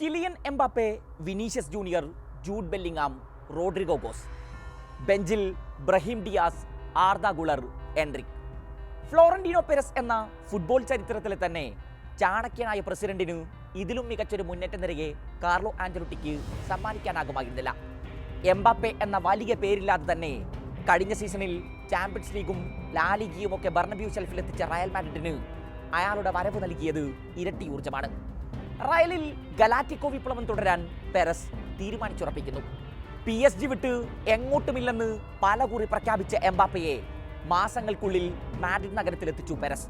Kylian Mbappe Vinicius Junior Jude Bellingham Rodrygo Goes. ബെഞ്ചിൽ Brahim Diaz Arda Guler Endrick. Florentino Perez എന്ന football ചരിത്രത്തിലെ തന്നെ ചാണക്യനായ പ്രസിഡന്റിന് ഇതിലും മികച്ചൊരു മുന്നേറ്റ നിരയെ കാർലോ ആഞ്ചലോട്ടിക്ക് സമ്മാനിക്കാനാകുമായിരുന്നില്ല. എംബാപ്പെ എന്ന വലിയ പേരില്ലാതെ തന്നെ കഴിഞ്ഞ സീസണിൽ ചാമ്പ്യൻസ് ലീഗും ലാലിഗിയും ഒക്കെ ബർണബ്യൂ ഷെൽഫിലെത്തിച്ച റയൽ മാഡ്രിഡിന് അയാളുടെ വരവ് നൽകിയത് ഇരട്ടി ഊർജമാണ്. റയലിൽ ഗലാറ്റിക്കോ വിപ്ലവം തുടരാൻ പെരസ് തീരുമാനിച്ചുറപ്പിക്കുന്നു. പി എസ് ജി വിട്ട് എങ്ങോട്ടുമില്ലെന്ന് പലകുറി പ്രഖ്യാപിച്ച എംബാപ്പയെ മാസങ്ങൾക്കുള്ളിൽ മാഡ്രിഡ് നഗരത്തിലെത്തിച്ചു പെരസ്.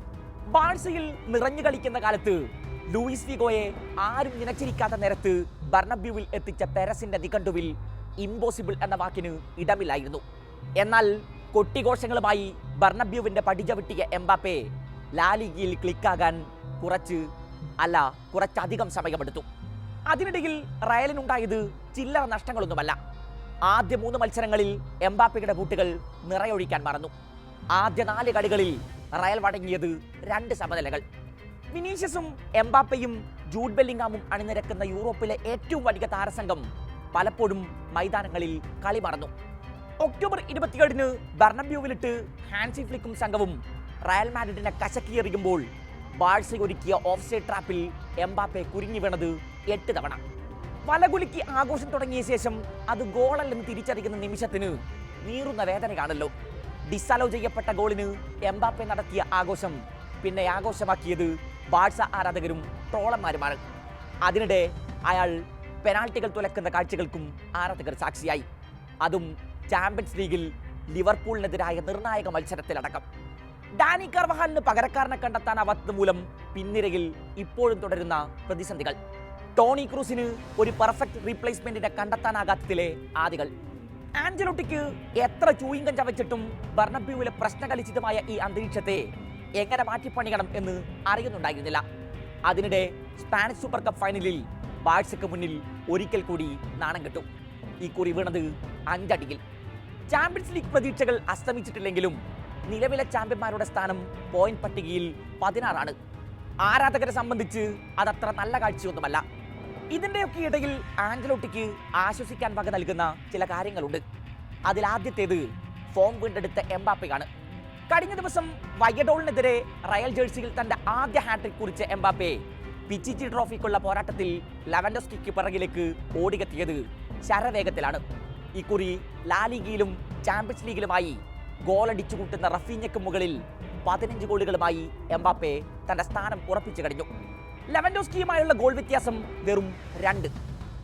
ബാഴ്സയിൽ നിറഞ്ഞു കളിക്കുന്ന കാലത്ത് ലൂയിസ് വിഗോയെ ആരും നിനച്ചിരിക്കാത്ത നേരത്ത് ബർണബ്യൂവിൽ എത്തിച്ച പെരസിന്റെ നിഘണ്ടുവിൽ ഇമ്പോസിബിൾ എന്ന വാക്കിന് ഇടമില്ലായിരുന്നു. എന്നാൽ കൊട്ടിഘോഷങ്ങളുമായി ബർണബ്യൂവിന്റെ പടിചവിട്ടിയ എംബാപ്പെ ലാലിഗയിൽ ക്ലിക്കാകാൻ കുറച്ച് അല്ല കുറച്ചധികം സമയമെടുത്തു. അതിനിടയിൽ റയലിനുണ്ടായത് ചില്ലറ നഷ്ടങ്ങളൊന്നുമല്ല. ആദ്യ മൂന്ന് മത്സരങ്ങളിൽ എംബാപ്പയുടെ ബൂട്ടുകൾ നിറയൊഴിക്കാൻ മറന്നു. ആദ്യ നാല് കളികളിൽ റയൽ വടങ്ങിയത് രണ്ട് സമനിലകൾ. വിനീഷ്യസും എംബാപ്പയും ജൂഡ് ബെല്ലിംഗാമും അണിനിരക്കുന്ന യൂറോപ്പിലെ ഏറ്റവും വലിയ താരസംഘം പലപ്പോഴും മൈതാനങ്ങളിൽ കളി മറന്നു. ഒക്ടോബർ ഇരുപത്തിയേഴിന് ബർണബ്യൂവിലിട്ട് ഹാൻസി ഫ്ലിക്കും സംഘവും റയൽ മാഡ്രിഡിനെ കശക്കിയെറിയുമ്പോൾ ബാഴ്സ ഒരുക്കിയ ഓഫ് സൈഡ് ട്രാപ്പിൽ എംബാപ്പെ കുരുങ്ങി വീണത് എട്ട് തവണ. വലകുലുക്കി ആഘോഷം തുടങ്ങിയ ശേഷം അത് ഗോളല്ലെന്ന് തിരിച്ചറിയുന്ന നിമിഷത്തിന് നീറുന്ന വേദനയാണല്ലോ. ഡിസലോ ചെയ്യപ്പെട്ട ഗോളിന് എംബാപ്പെ നടത്തിയ ആഘോഷം പിന്നെ ആഘോഷമാക്കിയത് ബാഴ്സ ആരാധകരും ട്രോളന്മാരുമാണ്. അതിനിടെ അയാൾ പെനാൾട്ടികൾ തുലക്കുന്ന കാഴ്ചകൾക്കും ആരാധകർ സാക്ഷിയായി. അതും ചാമ്പ്യൻസ് ലീഗിൽ ലിവർപൂളിനെതിരായ നിർണായക മത്സരത്തിലടക്കം. ഡാനി കർവഹാലിന് പകരക്കാരനെ കണ്ടെത്താനാവാത്തത് മൂലം പിന്നിരയിൽ ഇപ്പോഴും തുടരുന്ന പ്രതിസന്ധികൾ. ടോണി ക്രൂസിന് ഒരു പെർഫെക്റ്റ് റീപ്ലേസ്മെന്റിനെ കണ്ടെത്താനാകാത്തതിലെ ആദികൾ. ആഞ്ചലോട്ടിക്ക് എത്ര ചൂയിങ്കം ചവച്ചിട്ടും ബർണബ്യൂവിലെ പ്രശ്നകലിച്ചിതമായ ഈ അന്തരീക്ഷത്തെ എങ്ങനെ മാറ്റിപ്പണിയണം എന്ന് അറിയുന്നുണ്ടായിരുന്നില്ല. അതിനിടെ സ്പാനിഷ് സൂപ്പർ കപ്പ് ഫൈനലിൽ ബാഴ്സയ്ക്ക് മുന്നിൽ ഒരിക്കൽ കൂടി നാണം കിട്ടും. ഈ കുറി വീണത് അഞ്ചടിയിൽ. ചാമ്പ്യൻസ് ലീഗ് പ്രതീക്ഷകൾ അസ്തമിച്ചിട്ടില്ലെങ്കിലും നിലവിലെ ചാമ്പ്യന്മാരുടെ സ്ഥാനം പോയിന്റ് പട്ടികയിൽ പതിനാറാണ്. ആരാധകരെ സംബന്ധിച്ച് അതത്ര നല്ല കാഴ്ചയൊന്നുമല്ല. ഇതിന്റെയൊക്കെ ഇടയിൽ ആഞ്ചലോട്ടിക്ക് ആശ്വസിക്കാൻ വക നൽകുന്ന ചില കാര്യങ്ങളുണ്ട്. അതിലാദ്യത്തേത് ഫോം വീണ്ടെടുത്ത എംബാപ്പയാണ്. കഴിഞ്ഞ ദിവസം വയ്യഡോളിനെതിരെ റയൽ ജേഴ്സിയിൽ തന്റെ ആദ്യ ഹാട്രിക് കുറിച്ച എംബാപ്പെ പിച്ചിച്ചി ട്രോഫിക്കുള്ള പോരാട്ടത്തിൽ ലവൻഡോസ്കിക്ക് പിറകിലേക്ക് ഓടികെത്തിയത് ശരവേഗത്തിലാണ്. ഇക്കുറി ലാലിഗയിലും ചാമ്പ്യൻസ് ലീഗിലുമായി ഗോളടിച്ചു കൂട്ടുന്ന റഫീഞ്ഞയ്ക്ക് മുകളിൽ പതിനഞ്ച് ഗോളുകളുമായി എംബാപ്പെ തന്റെ സ്ഥാനം ഉറപ്പിച്ചു കഴിഞ്ഞു. ലെവൻഡോസ്കിയുമായുള്ള ഗോൾ വ്യത്യാസം വെറും രണ്ട്.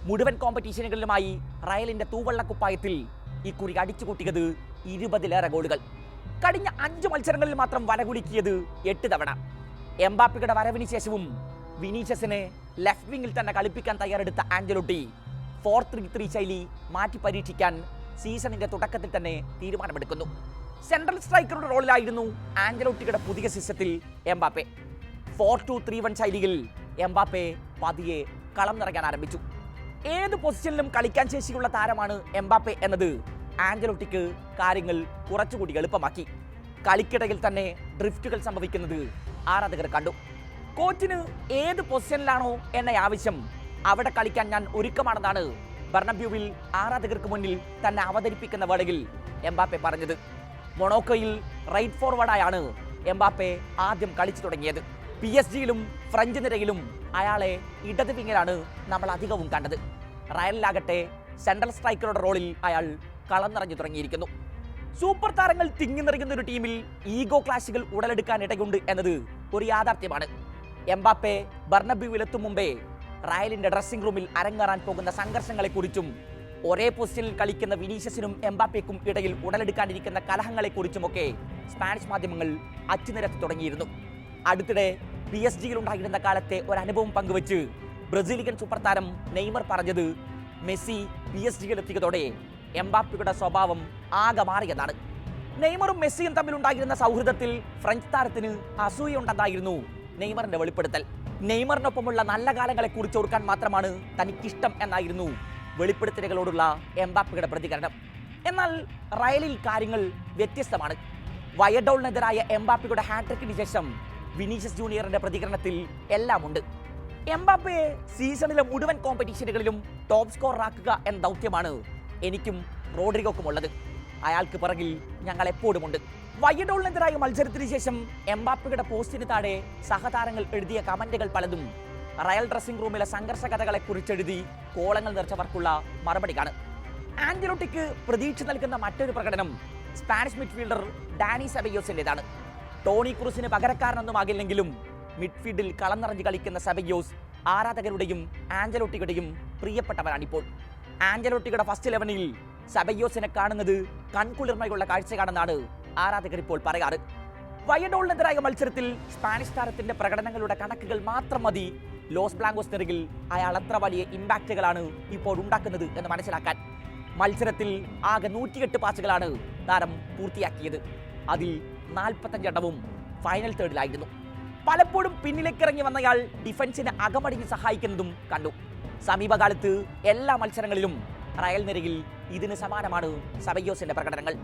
മുഴുവൻ കോമ്പറ്റീഷനുകളിലുമായി റയലിന്റെ ഇക്കുറി അടിച്ചു കൂട്ടിയത് ഇരുപതിലേറെ ഗോളുകൾ. കഴിഞ്ഞ അഞ്ച് മത്സരങ്ങളിൽ മാത്രം വരകുലിക്കിയത് എട്ട് തവണ. എംബാപ്പിയുടെ വരവിന് ശേഷവും വിനീഷ്യസിനെ ലെഫ്റ്റ് വിങ്ങിൽ തന്നെ കളിപ്പിക്കാൻ തയ്യാറെടുത്ത ആഞ്ചലോട്ടി ഫോർ ത്രീ ത്രീ ശൈലി മാറ്റി പരീക്ഷിക്കാൻ സീസണിന്റെ തുടക്കത്തിൽ തന്നെ തീരുമാനമെടുക്കുന്നു. സെൻട്രൽ സ്ട്രൈക്കറുടെ റോളിലായിരുന്നു ആഞ്ചലോട്ടിയുടെ പുതിയ സിസ്റ്റത്തിൽ Mbappe. Four two three one ശൈലിയിൽ എംബാപ്പെ പതിയെ കളം നിറയ്ക്കാൻ ആരംഭിച്ചു. ഏത് പൊസിഷനിലും കളിക്കാൻ ശേഷിയുള്ള താരമാണ് എംബാപ്പെ എന്നത് ആഞ്ചലോട്ടിക്ക് കാര്യങ്ങൾ കുറച്ചുകൂടി എളുപ്പമാക്കി. കളിക്കിടയിൽ തന്നെ ഡ്രിഫ്റ്റുകൾ സംഭവിക്കുന്നത് ആരാധകർ കണ്ടു. കോച്ചിന് ഏത് പൊസിഷനിലാണോ എന്ന ആവശ്യം. അവിടെ കളിക്കാൻ ഞാൻ ഒരുക്കമാണെന്നാണ് ബർണബ്യൂവിൽ ആരാധകർക്ക് മുന്നിൽ തന്നെ അവതരിപ്പിക്കുന്ന വേളയിൽ എംബാപ്പെ പറഞ്ഞത്. മൊണോക്കോയിൽ റൈറ്റ് ഫോർവേഡായാണ് എംബാപ്പെ ആദ്യം കളിച്ചു തുടങ്ങിയത്. പി എസ് ജിയിലും ഫ്രഞ്ച് നിരയിലും അയാളെ ഇടത് വിങ്ങിലാണ് നമ്മൾ അധികവും കണ്ടത്. റയലിലാകട്ടെ സെൻട്രൽ സ്ട്രൈക്കറുടെ റോളിൽ അയാൾ കളം നിറഞ്ഞു തുടങ്ങിയിരിക്കുന്നു. സൂപ്പർ താരങ്ങൾ തിങ്ങി നിറയുന്ന ഒരു ടീമിൽ ഈഗോ ക്ലാഷുകൾ ഉടലെടുക്കാൻ ഇടയുണ്ട് എന്നത് ഒരു യാഥാർത്ഥ്യമാണ്. എംബാപ്പെ ബർണബ്യൂവിലെത്തും മുമ്പേ റയലിന്റെ ഡ്രസ്സിംഗ് റൂമിൽ അരങ്ങേറാൻ പോകുന്ന സംഘർഷങ്ങളെക്കുറിച്ചും ഒരേ പൊസിഷനിൽ കളിക്കുന്ന വിനീഷ്യസിനും എംബാപ്പയ്ക്കും ഇടയിൽ ഉടലെടുക്കാനിരിക്കുന്ന കലഹങ്ങളെക്കുറിച്ചുമൊക്കെ സ്പാനിഷ് മാധ്യമങ്ങൾ അച്ചുനിരത്തി തുടങ്ങിയിരുന്നു. അടുത്തിടെ പി എസ് ജിയിൽ ഉണ്ടായിരുന്ന കാലത്തെ ഒരനുഭവം പങ്കുവച്ച് ബ്രസീലിയൻ സൂപ്പർ താരം നെയ്മർ പറഞ്ഞത് മെസ്സി പി എസ് ജിയിൽ എത്തിയതോടെ എംബാപ്പയുടെ സ്വഭാവം ആകെ മാറിയതാണ്. നെയ്മറും മെസ്സിയും തമ്മിലുണ്ടായിരുന്ന സൗഹൃദത്തിൽ ഫ്രഞ്ച് താരത്തിന് അസൂയുണ്ടെന്നായിരുന്നു നെയ്മറിന്റെ വെളിപ്പെടുത്തൽ. നെയ്മറിനൊപ്പമുള്ള നല്ല കാലങ്ങളെ കുറിച്ച് ഓർക്കാൻ മാത്രമാണ് തനിക്കിഷ്ടം എന്നായിരുന്നു വെളിപ്പെടുത്തലുകളോടുള്ള എംബാപ്പയുടെ പ്രതികരണം. എന്നാൽ റയലിൽ കാര്യങ്ങൾ വ്യത്യസ്തമാണ്. വയഡോളിനെതിരായ എംബാപ്പയുടെ ഹാട്രിക്കിന് ശേഷം വിനീഷ്യസ് ജൂനിയറിന്റെ പ്രതികരണത്തിൽ എല്ലാമുണ്ട്. എംബാപ്പയെ സീസണിലെ മുഴുവൻ കോമ്പറ്റീഷനുകളിലും ടോപ്പ് സ്കോർ ആക്കുക എന്ന ദൗത്യമാണ് എനിക്കും റോഡ്രിഗോക്കും ഉള്ളത് അയാൾക്ക് പിറകിൽ ഞങ്ങൾ എപ്പോഴും ഉണ്ട് വയ്യഡോളിനെതിരായ മത്സരത്തിന് ശേഷം എംബാപ്പയുടെ പോസ്റ്റിന് താഴെ സഹതാരങ്ങൾ എഴുതിയ കമന്റുകൾ പലതും റയൽ ഡ്രസ്സിംഗ് റൂമിലെ സംഘർഷ കഥകളെ കുറിച്ചെഴുതി കോളങ്ങൾ നിറച്ചവർക്കുള്ള മറുപടി കാണും. ആന്റലോട്ടിക്ക് പ്രതീക്ഷ നൽകുന്ന മറ്റൊരു പ്രകടനം സ്പാനിഷ് മിഡ്ഫീൽഡർ ഡാനി സെബയോസിന്റെതാണ് ടോണി ക്രൂസിന് പകരക്കാരനൊന്നുമാകില്ലെങ്കിലും മിഡ്ഫീൽഡിൽ കളം നിറഞ്ഞ് കളിക്കുന്ന സെബയോസ് ആരാധകരുടെയും ആഞ്ചലോട്ടിയുടെയും പ്രിയപ്പെട്ടവരാണിപ്പോൾ. ആഞ്ചലോട്ടിയുടെ ഫസ്റ്റ് ലെവനിൽ സെബയോസിനെ കാണുന്നത് കൺകുളിർമയുള്ള കാഴ്ചയാണെന്നാണ് ആരാധകർ ഇപ്പോൾ പറയാറ്. വയഡോളിനെതിരായ മത്സരത്തിൽ സ്പാനിഷ് താരത്തിന്റെ പ്രകടനങ്ങളുടെ കണക്കുകൾ മാത്രം മതി ലോസ് പ്ലാങ്കോസ് നെറുകിൽ അയാൾ അത്ര വലിയ ഇമ്പാക്റ്റുകളാണ് ഇപ്പോൾ ഉണ്ടാക്കുന്നത് എന്ന് മനസ്സിലാക്കാൻ. മത്സരത്തിൽ ആകെ നൂറ്റിയെട്ട് പാസുകളാണ് താരം പൂർത്തിയാക്കിയത്. അതിൽ നാൽപ്പത്തഞ്ചെണ്ണവും ഫൈനൽ തേർഡിലായിരുന്നു പലപ്പോഴും പിന്നിലേക്ക് ഇറങ്ങി വന്നയാൾ ഡിഫൻസിന് അകമടങ്ങി സഹായിക്കുന്നതും കണ്ടു. സമീപകാലത്ത് എല്ലാ മത്സരങ്ങളിലും റയൽ നിരയിൽ ഇതിന് സമാനമാണ് സബയോസിന്റെ പ്രകടനങ്ങൾ.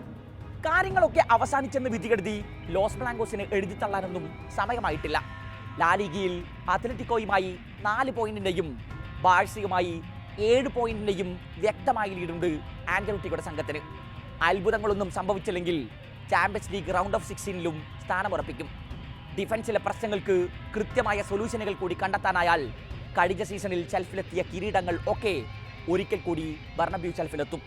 കാര്യങ്ങളൊക്കെ അവസാനിച്ചെന്ന് വിധികെടുതി ലോസ് ബ്ലാങ്കോസിന് എഴുതി തള്ളാനൊന്നും സമയമായിട്ടില്ല. ലാലിഗയിൽ അത്ലറ്റിക്കോയുമായി നാല് പോയിന്റിന്റെയും ബാഴ്സികമായി ഏഴ് പോയിന്റിന്റെയും വ്യക്തമായ ലീഡുണ്ട് ആന്റലോട്ടിയുടെ സംഘത്തിന്. അത്ഭുതങ്ങളൊന്നും സംഭവിച്ചില്ലെങ്കിൽ ചാമ്പ്യൻസ് ലീഗ് റൗണ്ട് ഓഫ് സിക്സ്റ്റീനിലും സ്ഥാനമുറപ്പിക്കും. ഡിഫൻസിലെ പ്രശ്നങ്ങൾക്ക് കൃത്യമായ സൊല്യൂഷനുകൾ കൂടി കണ്ടെത്താനായാൽ കഴിഞ്ഞ സീസണിൽ ഷെൽഫിലെത്തിയ കിരീടങ്ങൾ ഒക്കെ ഒരിക്കൽ കൂടി ബർണബ്യൂ ഷെൽഫിലെത്തും.